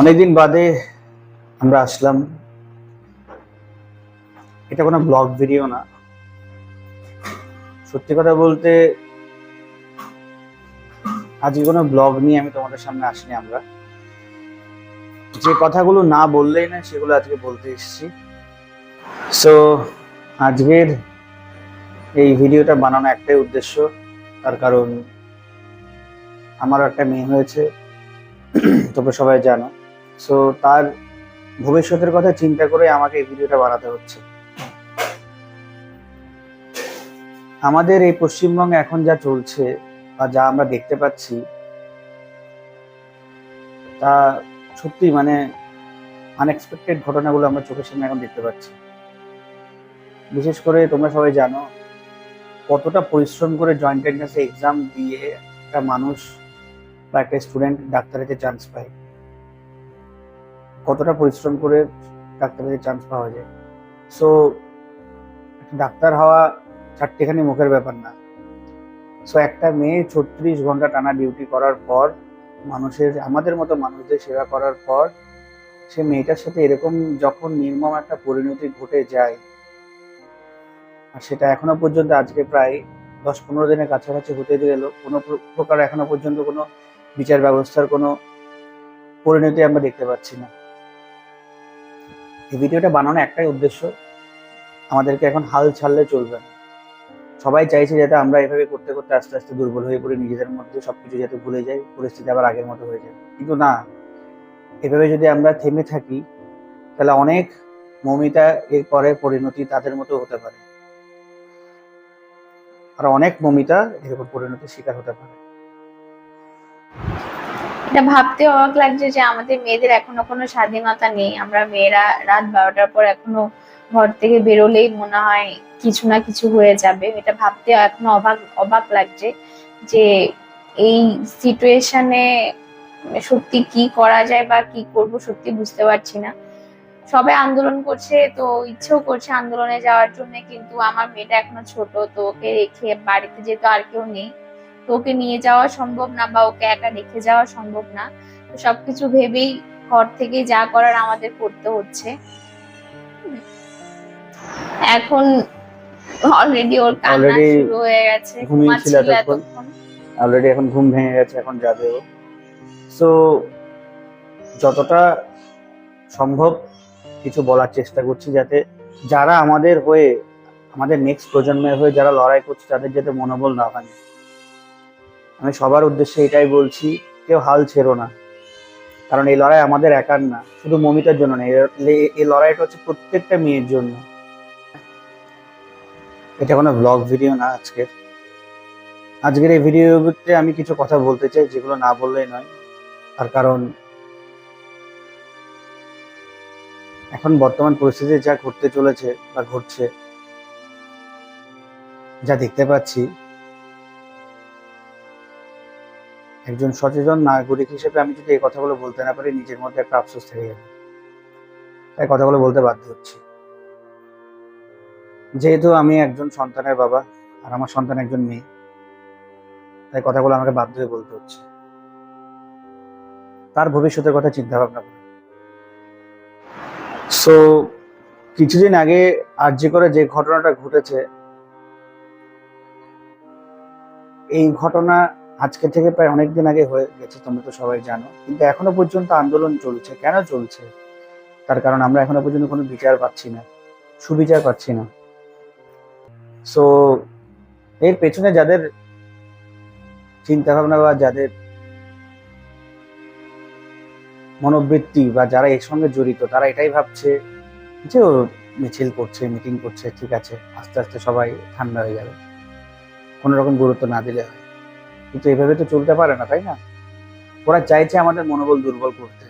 অনেকদিন বাদে আমরা আসলাম। এটা কোনো ব্লগ ভিডিও না। সত্যি কথা বলতে, আজকে কোনো ব্লগ নিয়ে আমি তোমাদের সামনে আসিনি আমরা। যে কথাগুলো না বললেই না সেগুলো আজকে বলতে এসেছি। সো আজকের এই ভিডিওটা বানানো একটাই উদ্দেশ্য, তার কারণ আমারও একটা মেয়ে হয়েছে। তোমরা সবাই জানো। সো তার ভবিষ্যতের কথা চিন্তা করে আমাকে এই ভিডিওটা বানাতে হচ্ছে। আমাদের এই পশ্চিমবঙ্গে এখন যা চলছে বা যা আমরা দেখতে পাচ্ছি, তা সত্যি মানে আনএক্সপেক্টেড ঘটনাগুলো আমরা চোখের সামনে এখন দেখতে পাচ্ছি। বিশেষ করে তোমরা সবাই জানো, কতটা পরিশ্রম করে জয়েন্ট এন্ট্রান্সে এক্সাম দিয়ে একটা মানুষ বা একটা স্টুডেন্ট ডাক্তারিতে চান্স পায়। কতটা পরিশ্রম করে ডাক্তারিতে চান্স পাওয়া যায়। সো ডাক্তার হওয়া চারটেখানি মুখের ব্যাপার না। সো একটা মেয়ে ছত্রিশ ঘণ্টা টানা ডিউটি করার পর, মানুষের, আমাদের মতো মানুষদের সেবা করার পর, সে মেয়েটার সাথে এরকম যখন নির্মম একটা পরিণতি ঘটে যায়, আর সেটা এখনও পর্যন্ত আজকে প্রায় দশ পনেরো দিনের কাছাকাছি হতে গেল কোনো প্রকার এখনও পর্যন্ত কোনো বিচার ব্যবস্থার কোনো পরিণতি আমরা দেখতে পাচ্ছি না। এই ভিডিওটা বানানো একটাই উদ্দেশ্য, আমাদেরকে এখন হাল ছাড়লে চলবে না। সবাই চাইছে যাতে আমরা এভাবে করতে করতে আস্তে আস্তে দুর্বল হয়ে পড়ি, নিজেদের মধ্যে সবকিছু যাতে ভুলে যাই পরিস্থিতি আবার আগের মতো হয়ে যায়। কিন্তু না, এভাবে যদি আমরা থেমে থাকি, তাহলে অনেক মমিতা এর পরে পরিণতি তাদের মতো হতে পারে। আর অনেক মমিতা এরকম পরিণতির শিকার হতে পারে। এটা ভাবতে অবাক লাগছে যে আমাদের মেয়েদের এখনও কোনো স্বাধীনতা নেই। আমরা মেয়েরা রাত বারোটার পর এখনও ঘর থেকে বেরোলেই মনে হয় কিছু না কিছু হয়ে যাবে। এটা ভাবতে এখনও অবাক অবাক লাগছে যে এই সিচুয়েশনে সত্যি কি করা যায় বা কি করব সত্যি বুঝতে পারছি না। সবাই আন্দোলন করছে, তো ইচ্ছেও করছে আন্দোলনে যাওয়ার জন্য, কিন্তু আমার মেয়েটা এখনও ছোট, তো ওকে রেখে বাড়িতে যেহেতু আর কেউ নেই তো ওকে নিয়ে যাওয়া সম্ভব না বা ওকে একা রেখে যাওয়া সম্ভব না। তো সবকিছু ভেবেই ঘর থেকে যা করার আমাদের করতে হচ্ছে। এখন অলরেডি ওর কান্না শুরু হয়ে গেছে ঘুমাচ্ছিল এতক্ষণ। অলরেডি এখন ঘুম ভেঙে গেছে এখন যাবে ও। সো যতটা সম্ভব কিছু বলার চেষ্টা করছি যাতে যারা আমাদের হয়ে আমাদের নেক্সট প্রজন্মের হয়ে যারা লড়াই করছে তাদের যাতে মনোবল না ভাঙে। আমি সবার উদ্দেশ্যে এটাই বলছি, কেউ হাল ছেড়ো না। কারণ এই লড়াই আমাদের একার না, শুধু মমিতার জন্য না এই লড়াইটা হচ্ছে প্রত্যেকটা মেয়ের জন্য। এটা কোনো ব্লগ ভিডিও না আজকের। আজকের এই ভিডিওতে আমি কিছু কথা বলতে চাই, যেগুলো না বললেই নয়। তার কারণ, এখন বর্তমান পরিস্থিতি যা ঘটতে চলেছে বা ঘটছে, যা দেখতে পাচ্ছি একজন সচেতন নাগরিক হিসেবে আমি যদি এই কথাগুলো বলতে না পারি, নিজের মধ্যে একটা আফসোস থেকে যাবে। তাই কথাগুলো বলতে বাধ্য হচ্ছি। যেহেতু আমি একজন সন্তানের বাবা আর আমার সন্তান একজন মেয়ে, তাই কথাগুলো আমাকে বাধ্য হয়ে বলতে হচ্ছে। তার ভবিষ্যতের কথা চিন্তা ভাবনা করে সো কিছুদিন আগে আর্জি করে যে ঘটনাটা ঘটেছে, এই ঘটনা আজকে থেকে প্রায় অনেক দিন আগে হয়ে গেছে, তোমরা তো সবাই জানো। কিন্তু এখনও পর্যন্ত আন্দোলন চলছে। কেন চলছে? তার কারণ আমরা এখনও পর্যন্ত কোনো বিচার পাচ্ছি না, সুবিচার পাচ্ছি না। সো এর পেছনে যাদের চিন্তা ভাবনা বা যাদের মনোবৃত্তি বা যারা এর সঙ্গে জড়িত, তারা এটাই ভাবছে যে ও মিছিল করছে, মিটিং করছে, ঠিক আছে, আস্তে আস্তে সবাই ঠান্ডা হয়ে যাবে। কোনো রকম গুরুত্ব না দিলে হয়। কিন্তু এভাবে তো চলতে পারে না, তাই না? ওরা চাইছে আমাদের মনোবল দুর্বল করতে।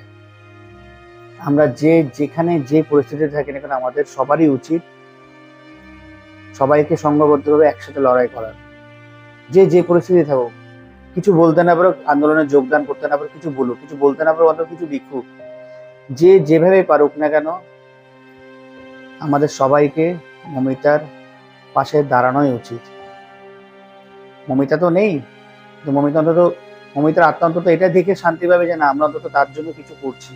আমরা যে, যেখানে যে পরিস্থিতিতে থাকি না কেন, আমাদের সবারই উচিত সবাইকে সংঘবদ্ধভাবে একসাথে লড়াই করার। যে যে পরিস্থিতি থাকুক, কিছু বলতে না পারো আন্দোলনে যোগদান করতে না পারো কিছু বলুক, কিছু বলতে না পারো অত কিছু লিখুক, যে, যেভাবে পারুক না কেন, আমাদের সবাইকে মমিতার পাশে দাঁড়ানোই উচিত। মমিতা তো নেই। কিন্তু মমিতা অন্তত মমিতার আত্মা অন্তত এটা দেখে শান্তি পাবে যে না, আমরা অন্তত তার জন্য কিছু করছি।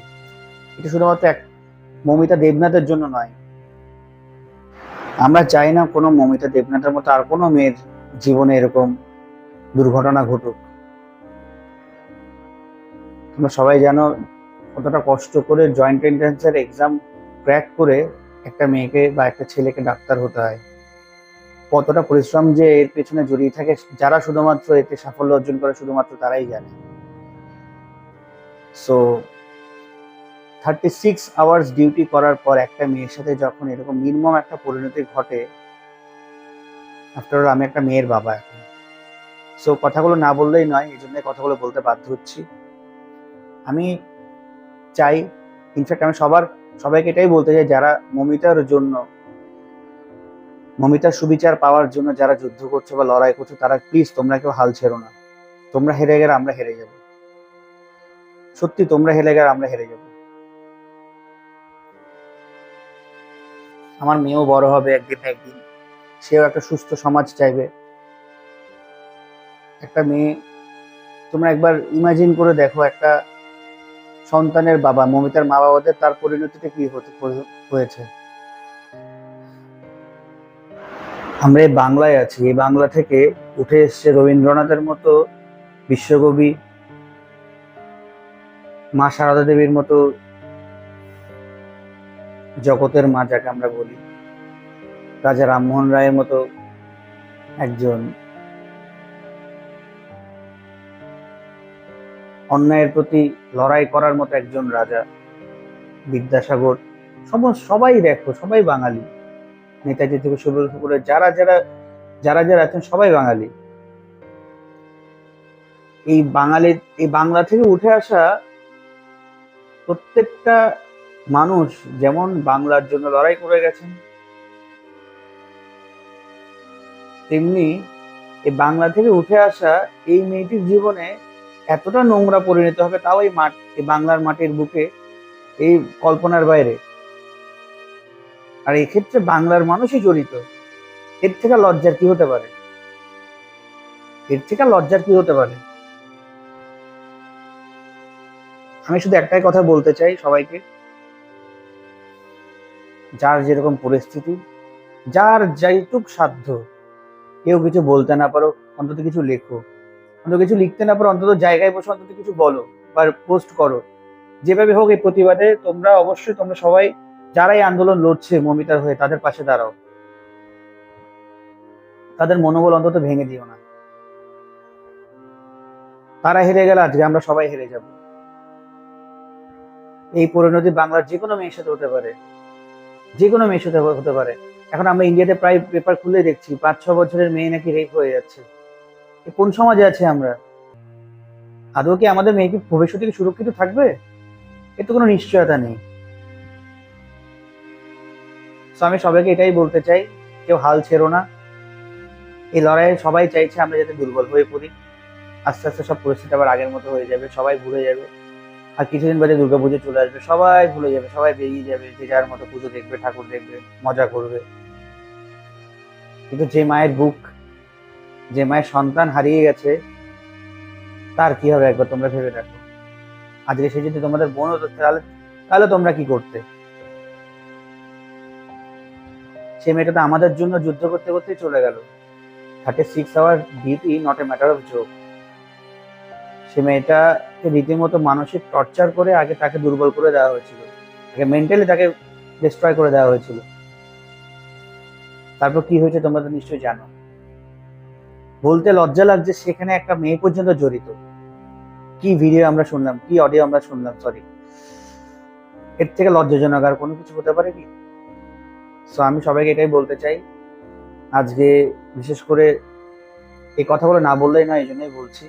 এটা শুধুমাত্র এক মমিতা দেবনাথের জন্য নয়। আমরা চাই না কোনো মমিতা দেবনাথের মতো আর কোনো মেয়ের জীবনে এরকম দুর্ঘটনা ঘটুক। তোমরা সবাই জানো, কতটা কষ্ট করে জয়েন্ট এন্ট্রান্সের এক্সাম ক্র্যাক করে একটা মেয়েকে বা একটা ছেলেকে ডাক্তার হতে হয়। কতটা পরিশ্রম যে এর পেছনে জড়িয়ে থাকে, যারা শুধুমাত্র এতে সাফল্য অর্জন করে, শুধুমাত্র তারাই জানে। So thirty six hours duty করার পর একটা মেয়ের সাথে যখন এরকম নির্মম একটা পরিণতি ঘটে আফটার আমি একটা মেয়ের বাবা এখন। সো কথাগুলো না বললেই নয়, এই জন্য কথাগুলো বলতে বাধ্য হচ্ছি। আমি চাই ইনফ্যাক্ট আমি সবার, সবাইকে এটাই বলতে চাই, যারা মমিতার জন্য মমিতার সুবিচার পাওয়ার জন্য যারা যুদ্ধ করছে বা লড়াই করছে, তারা প্লিজ তোমরা কেউ হাল ছেড়ো না। তোমরা হেরে গেলে আমরা হেরে যাব। সত্যি, তোমরা হেরে গেলে আমরা হেরে যাব। আমার মেয়েও বড় হবে একদিন একদিন। সেও একটা সুস্থ সমাজ চাইবে। একটা মেয়ে, তোমরা একবার ইমাজিন করে দেখো একটা সন্তানের বাবা, মমিতার মা বাবাদের তার পরিণতিটা কি হয়েছে। আমরা এই বাংলায় আছি। এই বাংলা থেকে উঠে এসছে রবীন্দ্রনাথের মতো বিশ্বকবি, মা সারদা দেবীর মতো জগতের মা যাকে আমরা বলি। রাজা রামমোহন রায়ের মতো একজন অন্যায়ের প্রতি লড়াই করার মতো একজন রাজা, বিদ্যাসাগর। সবাই দেখো, সবাই বাঙালি। নেতাজি থেকে শুরু করে যারা যারা যারা যারা আছেন সবাই বাঙালি। এই বাঙালির এই বাংলা থেকে উঠে আসা প্রত্যেকটা মানুষ যেমন বাংলার জন্য লড়াই করে গেছেন, তেমনি এই বাংলা থেকে উঠে আসা এই মেয়েটির জীবনে এতটা নোংরা পরিণত হবে তাও এই মাঠ, এই বাংলার মাটির বুকে, এই কল্পনার বাইরে। আর এক্ষেত্রে বাংলার মানুষই জড়িত। এর থেকে লজ্জার কি হতে পারে? এর থেকে লজ্জার কি হতে পারে? আমি শুধু একটাই কথা বলতে চাই সবাইকে। যার যেরকম পরিস্থিতি, যার যাইটুক সাধ্য, কেউ কিছু বলতে না পারো, অন্তত কিছু লেখো। অন্তত কিছু লিখতে না পারো, অন্তত জায়গায় বসে অন্তত কিছু বলো বা পোস্ট করো। যেভাবে হোক এই প্রতিবাদে তোমরা অবশ্যই, তোমরা সবাই যারাই আন্দোলন লড়ছে মমিতার হয়ে, তাদের পাশে দাঁড়াও। তাদের মনোবল অন্তত ভেঙে দিও না। তারা হেরে গেলে আজকে আমরা সবাই হেরে যাব। এই পরিণতি বাংলার যে কোনো মেয়ের সাথে হতে পারে। যে কোনো মেয়ের সাথে হতে পারে। এখন আমরা ইন্ডিয়াতে প্রায় পেপার খুলে দেখছি, পাঁচ, ছ বছরের মেয়ে নাকি রেপ হয়ে যাচ্ছে। কোন সমাজে আছে আমরা? আদৌ কি আমাদের মেয়ে কি ভবিষ্যতে কি সুরক্ষিত থাকবে? এর তো কোনো নিশ্চয়তা নেই। তো আমি সবাইকে এটাই বলতে চাই, কেউ হাল ছেড়ো না। এই লড়াইয়ে সবাই চাইছে আমরা যাতে দুর্বল হয়ে পড়ি। আস্তে আস্তে সব পরিস্থিতি আবার আগের মতো হয়ে যাবে, সবাই ভুলে যাবে। আর কিছুদিন বাদে দুর্গাপুজো চলে আসবে, সবাই ভুলে যাবে, সবাই বেরিয়ে যাবে, যে যার মতো পুজো দেখবে, ঠাকুর দেখবে, মজা করবে। কিন্তু যে মায়ের বুক, যে মায়ের সন্তান হারিয়ে গেছে, তার কি হবে একবার তোমরা ভেবে দেখো। আজকে সে যদি তোমাদের বোন হতো, তাহলে তাহলে তোমরা কি করতে? সে মেয়েটা তো আমাদের জন্য যুদ্ধ করতে করতে চলে গেল। Thirty six hour duty not a matter of joke সে মেয়েটাকে রীতিমতো মানসিক টর্চার করে আগে তাকে দুর্বল করে দেওয়া হয়েছিল। আগে মেন্টালি তাকে ডিস্ট্রয় করে দেওয়া হয়েছিল। তারপর কি হয়েছে তোমরা তো নিশ্চয়ই জানো। বলতে লজ্জা লাগছে সেখানে একটা মেয়ে পর্যন্ত জড়িত। কি ভিডিও আমরা শুনলাম, কি অডিও আমরা শুনলাম সরি এর থেকে লজ্জাজনক আর কোনো কিছু হতে পারে কি সো আমি সবাইকে এটাই বলতে চাই। আজকে বিশেষ করে এই কথাগুলো না বললেই না এই জন্যই বলছি।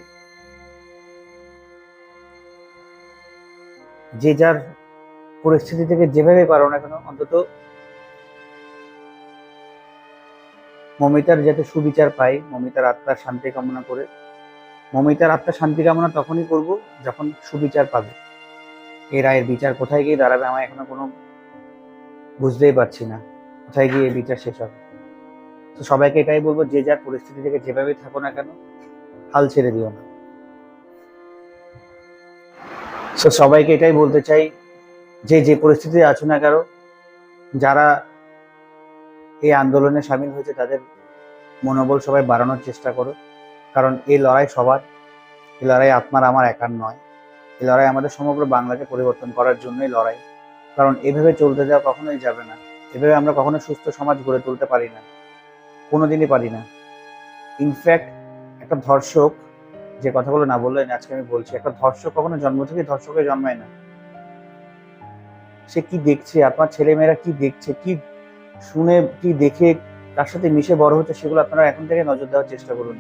যে যার পরিস্থিতি থেকে যেভাবে পারো না কেন, অন্তত মমিতার যাতে সুবিচার পাই, মমিতার আত্মার শান্তি কামনা করে। মমিতার আত্মার শান্তি কামনা তখনই করব যখন সুবিচার পাবে। এই রায়ের বিচার কোথায় গিয়ে দাঁড়াবে আমার এখনও কোনো বুঝতেই পারছি না। কোথায় গিয়ে বিচার শেষ হবে? তো সবাইকে এটাই বলব, যে যার পরিস্থিতি থেকে যেভাবে থাকো না কেন, হাল ছেড়ে দিও না। সো সবাইকে এটাই বলতে চাই, যে যে পরিস্থিতি আছো না কারও যারা এই আন্দোলনে সামিল হয়েছে, তাদের মনোবল সবাই বাড়ানোর চেষ্টা করো। কারণ এই লড়াই সবার, এই লড়াই আপনার, আমার একার নয়। এই লড়াই আমাদের সমগ্র বাংলাকে পরিবর্তন করার জন্যই লড়াই। কারণ এভাবে চলতে দেওয়া কখনোই যাবে না। এভাবে আমরা কখনো সুস্থ সমাজ গড়ে তুলতে পারি না। কোনোদিনই পারি না। ইনফ্যাক্ট একটা ধর্ষক, যে কথাগুলো না বললেন, আজকে আমি বলছি, একটা ধর্ষক কখনো জন্ম থেকে ধর্ষকে জন্মায় না। সে কি দেখছে, আপনার ছেলেমেয়েরা কি দেখছে, কি শুনে, কি দেখে তার সাথে মিশে বড় হচ্ছে, সেগুলো আপনারা এখন থেকে নজর দেওয়ার চেষ্টা করুন।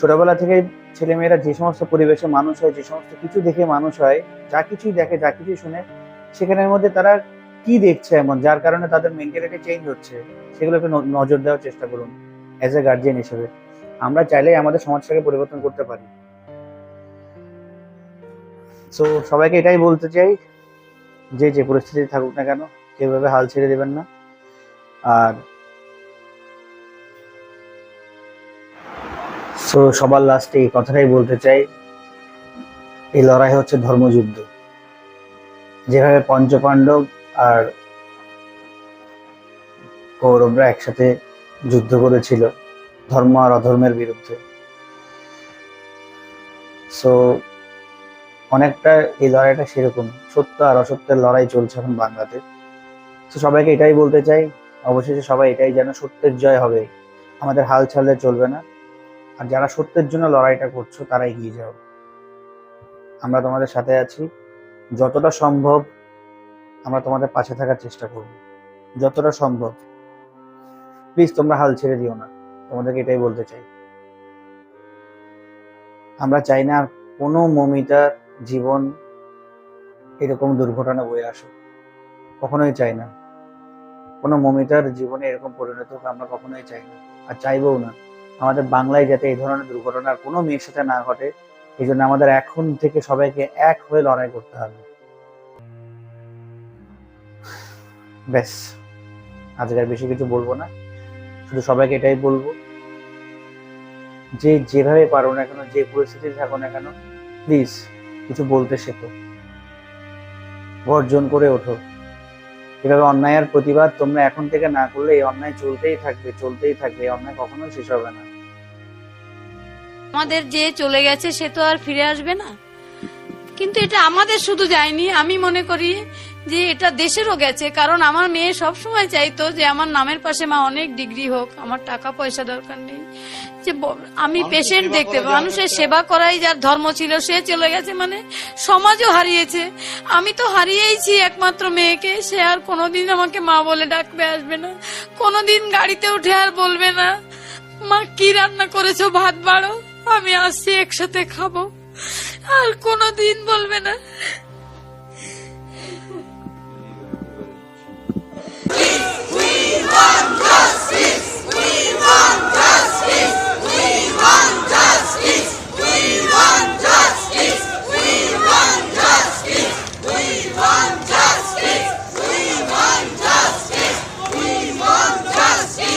ছোটবেলা থেকে ছেলেমেয়েরা যে সমস্ত পরিবেশে মানুষ হয়, যে সমস্ত কিছু দেখে মানুষ হয়, যা কিছুই দেখে, যা কিছুই শুনে, সেখানের মধ্যে তারা কি দেখছে এমন? যার কারণে তাদের মেন্টালিটি চেঞ্জ হচ্ছে। সেগুলোকে নজর দেওয়ার চেষ্টা করুন অ্যাজ এ গার্জিয়ান হিসেবে। আমরা চাইলেই আমাদের সমাজটাকে পরিবর্তন করতে পারি। সো সবাইকে এটাই বলতে চাই যে যে পরিস্থিতি থাকুক না কেন, কেউভাবে হাল ছেড়ে দেবেন না। আর সো সবার লাস্টে এই কথাটাই বলতে চাই। এই লড়াই হচ্ছে ধর্মযুদ্ধ। যেভাবে পঞ্চপাণ্ডব আর কৌরবরা একসাথে যুদ্ধ করেছিল, ধর্ম আর অধর্মের বিরুদ্ধে। সো অনেকটা এই লড়াইটা সেরকম, সত্য আর অসত্যের লড়াই চলছে এখন বাংলাতে। তো সবাইকে এটাই বলতে চাই, অবশেষে সবাই এটাই যেন সত্যের জয় হবে, আমাদের হাল ছাড়লে চলবে না। আর যারা সত্যের জন্য লড়াইটা করছ, তারা এগিয়ে যাও। আমরা তোমাদের সাথে আছি, যতটা সম্ভব আমরা তোমাদের পাশে থাকার চেষ্টা করব। যতটা সম্ভব। প্লিজ তোমরা হাল ছেড়ে দিও না। তোমাদেরকে এটাই বলতে চাই। আমরা চাই না কোনো মমিতার জীবন এরকম দুর্ঘটনা বয়ে আসুক। কখনোই চাই না। কোনো মমিতার জীবনে এরকম পরিণত হোক আমরা কখনোই চাই না। আর চাইবও না। আমাদের বাংলায় যাতে এই ধরনের দুর্ঘটনা কোনো মেয়ের সাথে না ঘটে, এই জন্য আমাদের এখন থেকে সবাইকে এক হয়ে লড়াই করতে হবে। ব্যাস, আজকে আর বেশি কিছু বলব না। শুধু সবাইকে এটাই বলব যে যেভাবে পারো না কেন, যে পরিস্থিতি থাকো না কেন প্লিজ কিছু বলতে শেখো। গর্জন করে ওঠো। এভাবে অন্যায়ের প্রতিবাদ তোমরা এখন থেকে না করলে এই অন্যায় চলতেই থাকবে চলতেই থাকবে, এই অন্যায় কখনো শেষ হবে না। আমাদের যে চলে গেছে সে তো আর ফিরে আসবে না। কিন্তু এটা আমাদের শুধু যায়নি, আমি মনে করি যে এটা দেশেরও গেছে কারণ আমার মেয়ে সব সময় চাইতো যে আমার নামের পাশে মা অনেক ডিগ্রি হোক আমার টাকা পয়সা দরকার নেই। যে আমি পেশেন্ট দেখতে মানুষের সেবা করাই যার ধর্ম ছিল সে চলে গেছে মানে সমাজও হারিয়েছে। আমি তো হারিয়েইছি একমাত্র মেয়েকে সে আর কোনোদিন আমাকে মা বলে ডাকবে আসবে না। কোনোদিন গাড়িতে উঠে আর বলবে না মা কি রান্না করেছ? ভাত বাড়ো আমি আসছি একসাথে খাব। আর কোনোদিন বলবে না